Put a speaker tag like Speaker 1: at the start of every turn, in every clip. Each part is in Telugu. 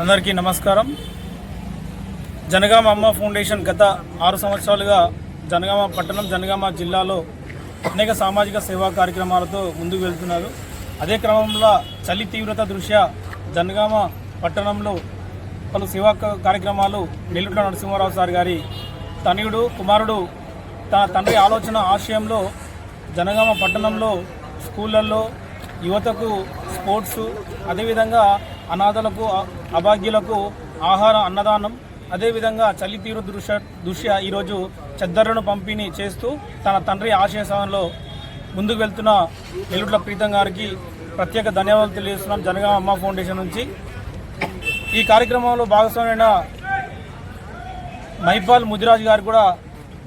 Speaker 1: అందరికీ నమస్కారం. జనగామ అమ్మ ఫౌండేషన్ గత ఆరు సంవత్సరాలుగా జనగామ పట్టణం జనగామ జిల్లాలో అనేక సామాజిక సేవా కార్యక్రమాలతో ముందుకు వెళ్తున్నారు. అదే క్రమంలో చలి తీవ్రత దృష్ట్యా జనగామ పట్టణంలో పలు సేవా కార్యక్రమాలు నెల్లూరు నరసింహారావు సార్ గారి తనయుడు కుమారుడు తన తండ్రి ఆలోచన ఆశయంలో జనగామ పట్టణంలో స్కూళ్ళల్లో యువతకు స్పోర్ట్స్ అదేవిధంగా అనాథలకు అభాగ్యులకు ఆహార అన్నదానం అదేవిధంగా చలితీరు దృశ్య దృశ్య ఈరోజు చెద్దరును పంపిణీ చేస్తూ తన తండ్రి ఆశయ ముందుకు వెళ్తున్న ఎల్లుట్ల ప్రీతం గారికి ప్రత్యేక ధన్యవాదాలు తెలియజేస్తున్నాం. జనగామ అమ్మ ఫౌండేషన్ నుంచి. ఈ కార్యక్రమంలో భాగస్వామైన మైపాల్ ముదిరాజ్ గారు కూడా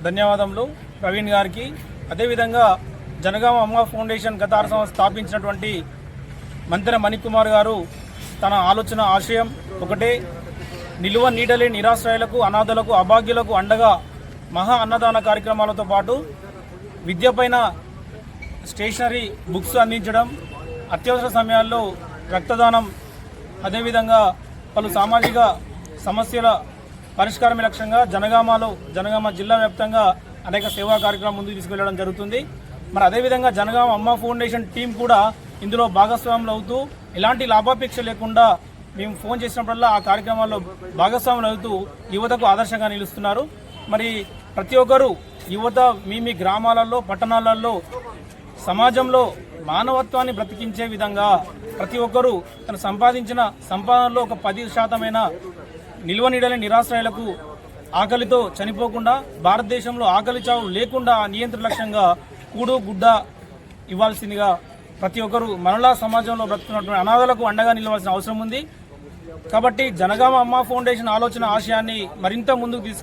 Speaker 1: ధన్యవాదములు. ప్రవీణ్ గారికి. అదేవిధంగా జనగామ అమ్మ ఫౌండేషన్ గత ఆరు సంవత్సరం స్థాపించినటువంటి మంత్రి మణికుమార్ గారు తన ఆలోచన ఆశయం ఒకటే. నిలువ నీడలే నిరాశ్రయాలకు అనాథలకు అభాగ్యులకు అండగా మహా అన్నదాన కార్యక్రమాలతో పాటు విద్యపైన స్టేషనరీ బుక్స్ అందించడం అత్యవసర సమయాల్లో రక్తదానం అదేవిధంగా పలు సామాజిక సమస్యల పరిష్కారమే లక్ష్యంగా జనగామలో జనగామ జిల్లా వ్యాప్తంగా అనేక సేవా కార్యక్రమం ముందుకు తీసుకెళ్ళడం జరుగుతుంది. మరి అదేవిధంగా జనగామ అమ్మ ఫౌండేషన్ టీం కూడా ఇందులో భాగస్వాములు అవుతూ ఎలాంటి లాభాపేక్ష లేకుండా మేము ఫోన్ చేసినప్పుడల్లా ఆ కార్యక్రమాల్లో భాగస్వాములు అవుతూ యువతకు ఆదర్శంగా నిలుస్తున్నారు. మరి ప్రతి ఒక్కరూ యువత మీ మీ గ్రామాలలో పట్టణాలలో సమాజంలో మానవత్వాన్ని బ్రతికించే విధంగా ప్రతి ఒక్కరూ తను సంపాదించిన సంపాదనలో ఒక పది శాతమైన నిల్వ నీడని నిరాశ్రయాలకు ఆకలితో చనిపోకుండా భారతదేశంలో ఆకలి చావు లేకుండా నియంత్రణ లక్ష్యంగా కూడు గుడ్డ ఇవ్వాల్సిందిగా ప్రతి ఒక్కరూ మనలా సమాజంలో బ్రతుకున్నటువంటి అనాథలకు అండగా నిలవాల్సిన అవసరం ఉంది. కాబట్టి జనగామ అమ్మ ఫౌండేషన్ ఆలోచన ఆశయాన్ని మరింత ముందుకు తీసుకొని